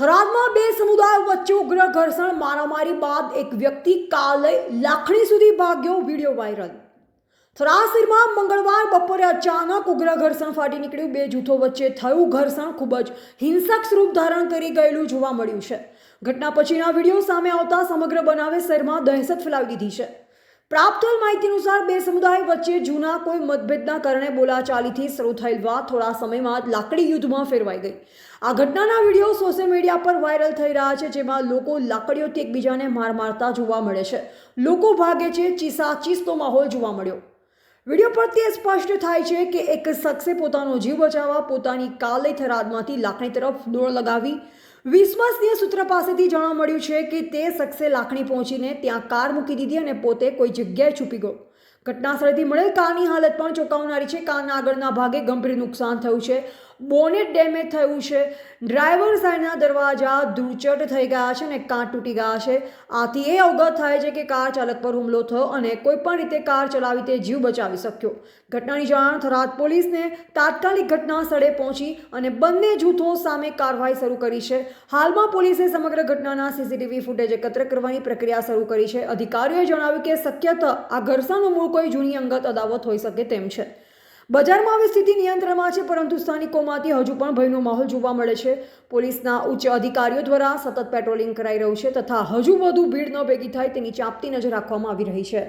થરાદમાં બે સમુદાયો વચ્ચે ઉગ્ર ઘર્ષણ, મારામારી બાદ એક વ્યક્તિ કાલે લાખણી સુધી ભાગ્યો વીડિયો વાયરલ. થરાસીરમાં મંગળવાર બપોરે અચાનક ઉગ્ર ઘર્ષણ ફાટી નીકળ્યું. બે જૂથો વચ્ચે થયું ઘર્ષણ ખૂબ જ હિંસક સ્વરૂપ ધારણ કરી ગયેલું જોવા મળ્યું છે. ઘટના પછીના વીડિયો સામે આવતા સમગ્ર બનાવે શહેરમાં દહેશત ફેલાવી દીધી છે. પ્રાપ્ત માહિતી અનુસાર બે સમુદાય વચ્ચે જૂના કોઈ મતભેદના કારણે બોલાચાલીથી શરૂ થયેલ વાત થોડા સમયમાં લાકડી યુદ્ધમાં ફેરવાઈ ગઈ. આ ઘટનાના વીડિયો સોશિયલ મીડિયા પર વાયરલ થઈ રહ્યા છે, જેમાં લોકો લાકડીઓથી એકબીજાને માર મારતા જોવા મળે છે. લોકો ભાગે છે, ચીસા ચીસતો માહોલ જોવા મળ્યો. વીડિયો પરથી સ્પષ્ટ થાય છે કે એક શખ્સે પોતાનો જીવ બચાવવા પોતાની કાલે થરાદમાંથી લાકડી તરફ દોડ લગાવી વિશ્વસનીય સૂત્ર પાસેથી જાણવા મળ્યું છે કે તે શખ્સે લાકડી પહોંચીને ત્યાં કાર મૂકી દીધી અને પોતે કોઈ જગ્યાએ છૂપી ગયો. ઘટના સ્થળેથી મળેલ કારની હાલત પણ ચોંકાવનારી છે. કારના આગળના ભાગે ગંભીર નુકસાન થયું છે. બોનેટ ડેમેજ થયું છે. ડ્રાઈવર સાઈડના દરવાજા ધૂળચટ થઈ ગયા છે અને કાં તૂટી ગયા છે. આથી એ અવગત થાય છે કે કાર ચાલક પર હુમલો થયો અને કોઈ પણ રીતે કાર ચલાવી તે જીવ બચાવી શક્યો. ઘટનાની જાણ થરાદ પોલીસને તાત્કાલિક ઘટના સ્થળે પહોંચી અને બંને જૂથો સામે કાર્યવાહી શરૂ કરી છે. હાલમાં પોલીસે સમગ્ર ઘટનાના સીસીટીવી ફૂટેજ એકત્ર કરવાની પ્રક્રિયા શરૂ કરી છે. અધિકારીઓએ જણાવ્યું કે શક્યત આ ઘર્ષણનું મૂળ કોઈ જૂની અંગત અદાવત હોઈ શકે તેમ છે. બજારમાં હવે સ્થિતિ નિયંત્રણમાં છે, પરંતુ સ્થાનિકોમાંથી હજુ પણ ભયનો માહોલ જોવા મળે છે. પોલીસના ઉચ્ચ અધિકારીઓ દ્વારા સતત પેટ્રોલિંગ કરાઈ રહ્યું છે તથા હજુ વધુ ભીડ ન ભેગી થાય તેની ચાંપતી નજર રાખવામાં આવી રહી છે.